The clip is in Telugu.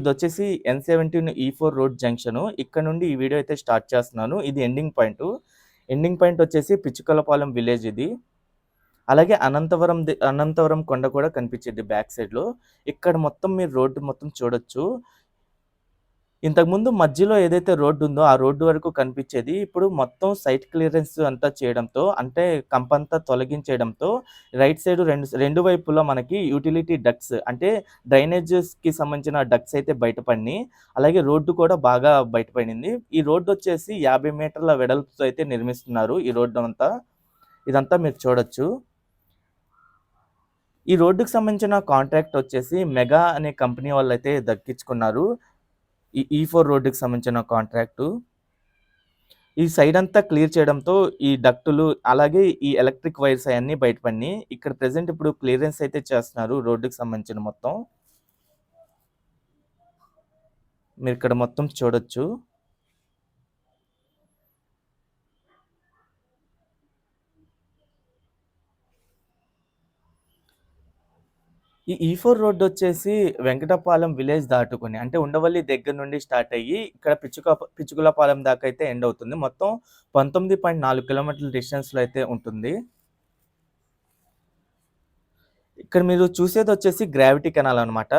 ఇది వచ్చేసి ఎన్ సెవెంటీన్ ఈ ఫోర్ రోడ్ జంక్షన్ ఇక్కడ నుండి ఈ వీడియో అయితే స్టార్ట్ చేస్తున్నాను. ఇది ఎండింగ్ పాయింట్ ఎండింగ్ పాయింట్ వచ్చేసి పిచ్చుకలపాలెం విలేజ్ ఇది. అలాగే అనంతవరం అనంతవరం కొండ కూడా కనిపించేది బ్యాక్ సైడ్లో. ఇక్కడ మొత్తం మీరు రోడ్డు మొత్తం చూడొచ్చు. ఇంతకుముందు మధ్యలో ఏదైతే రోడ్డు ఉందో ఆ రోడ్డు వరకు కనిపించేది ఇప్పుడు మొత్తం సైట్ క్లియరెన్స్ అంతా చేయడంతో అంటే కంపంతా తొలగించేయడంతో రైట్ సైడ్ రెండు రెండు వైపులా మనకి యూటిలిటీ డక్స్ అంటే డ్రైనేజెస్కి సంబంధించిన డక్స్ అయితే బయటపడినాయి. అలాగే రోడ్డు కూడా బాగా బయటపడింది. ఈ రోడ్డు వచ్చేసి యాభై మీటర్ల వెడల్పుతో అయితే నిర్మిస్తున్నారు ఈ రోడ్డు అంతా. ఇదంతా మీరు చూడొచ్చు. ఈ రోడ్డుకు సంబంధించిన కాంట్రాక్ట్ వచ్చేసి మెగా అనే కంపెనీ వాళ్ళు అయితే దక్కించుకున్నారు. ఈ e ఈ ఫోర్ రోడ్డుకి సంబంధించిన కాంట్రాక్టు. ఈ సైడ్ అంతా క్లియర్ చేయడంతో ఈ డక్టులు అలాగే ఈ ఎలక్ట్రిక్ వైర్స్ అవన్నీ బయటపడినాయి ఇక్కడ ప్రజెంట్ ఇప్పుడు క్లియరెన్స్ అయితే చేస్తున్నారు రోడ్డుకి సంబంధించిన మొత్తం. మీరు ఇక్కడ మొత్తం చూడొచ్చు. ఈ ఈ ఫోర్ రోడ్ వచ్చేసి వెంకటపాలెం విలేజ్ దాటుకుని అంటే ఉండవల్లి దగ్గర నుండి స్టార్ట్ అయ్యి ఇక్కడ పిచ్చుక పిచ్చుకులపాలెం దాకా అయితే ఎండ్ అవుతుంది. మొత్తం పంతొమ్మిది పాయింట్ నాలుగు కిలోమీటర్ల డిస్టెన్స్లో అయితే ఉంటుంది. ఇక్కడ మీరు చూసేది వచ్చేసి గ్రావిటీ కెనాల్ అనమాట